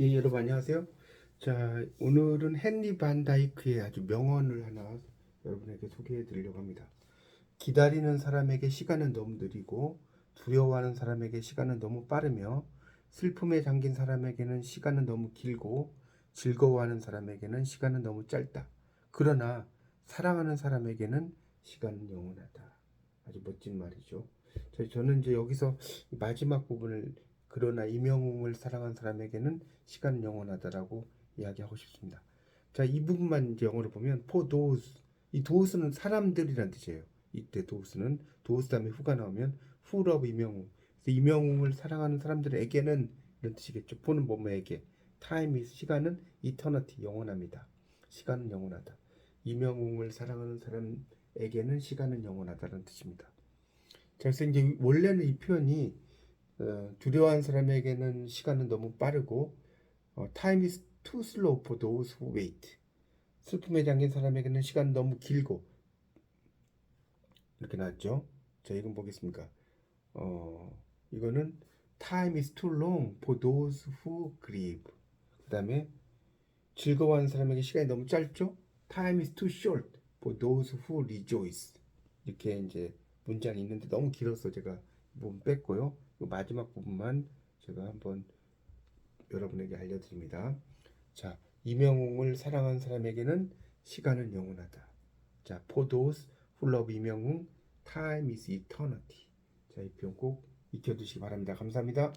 예, 여러분 안녕하세요. 자, 오늘은 헨리 반 다이크의 아주 명언을 하나 여러분에게 소개해 드리려고 합니다. 기다리는 사람에게 시간은 너무 느리고 두려워하는 사람에게 시간은 너무 빠르며 슬픔에 잠긴 사람에게는 시간은 너무 길고 즐거워하는 사람에게는 시간은 너무 짧다. 그러나 사랑하는 사람에게는 시간은 영원하다. 아주 멋진 말이죠. 저- 저는 이제 여기서 이 마지막 부분을 그러나 이명웅을 사랑한 사람에게는 시간은 영원하다라고 이야기하고 싶습니다. 자, 이 부분만 이제 영어로 보면 for those 이 thos는 사람들이란 뜻이에요. 이때 thos는 those 다음에 who가 나오면 of 이명웅. 그래서 이명웅을 사랑하는 사람들에게는 이런 뜻이겠죠. for는 뭐뭐에게 time is 시간은 eternity 영원합니다. 시간은 영원하다. 이명웅을 사랑하는 사람에게는 시간은 영원하다는 뜻입니다. 자, 그래서 이제 원래는 이 표현이 어, 두려워하는 사람에게는 시간은 너무 빠르고 어, time is too slow for those who wait. 슬픔에 잠긴 사람에게는 시간은 너무 길고 이렇게 나왔죠. 자, 이건 보겠습니까? 어, 이거는 time is too long for those who grieve. 그다음에 즐거워하는 사람에게 시간이 너무 짧죠. time is too short for those who rejoice. 이렇게 이제 문장이 있는데 너무 길어서 제가 이 부분 뺐고요. 이 마지막 부분만 제가 한번 여러분에게 알려드립니다. 자, 이명웅을 사랑한 사람에게는 시간은 영원하다. 자, for those who love 이명웅, time is eternity. 자, 이 표현 꼭 익혀두시기 바랍니다. 감사합니다.